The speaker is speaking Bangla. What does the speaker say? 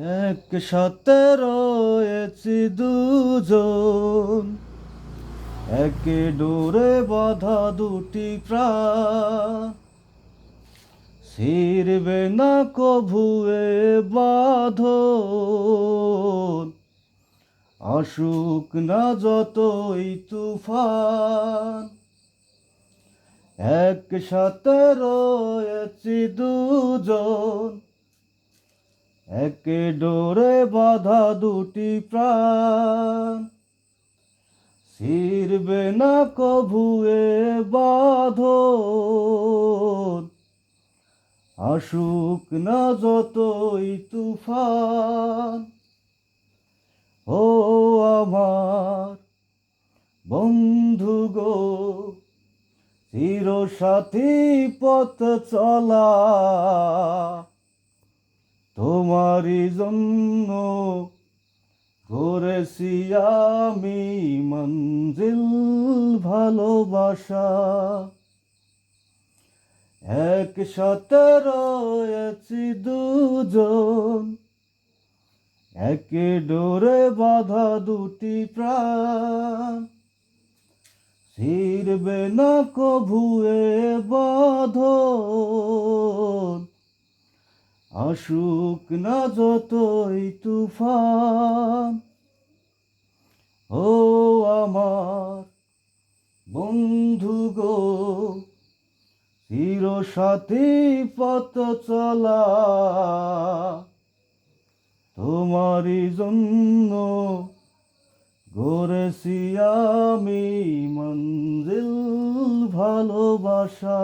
এক সাথে রয়েছি দুজন। একে ডোরে বাধা দুটি প্রাণ ছিড়বে না কভুয়ে বাঁধন। আসুক না যতই তুফান। এক সাথে রয়েছি দুজন। একে ডোরে বাধা দুটি প্রাণ। ছিড়বে না কভুয়ে বাঁধন। আসুক না যতই তুফান। ও আমার বন্ধু গো চির সাথী পথ চলা। তোমারই জন্য করেছি আমি মঞ্জিল ভালোবাসা। এক সাথে রয়েছি দুজন, একে ডোরে বাধা দুটি প্রাণ। ছিড়বে না কভুয়ে বাঁধন আসুক না যতই তুফান, ও আমার বন্ধু গো, চির সাথী পথ চলা, তোমারই জন্য গড়েছি আমি মঞ্জিল ভালোবাসা।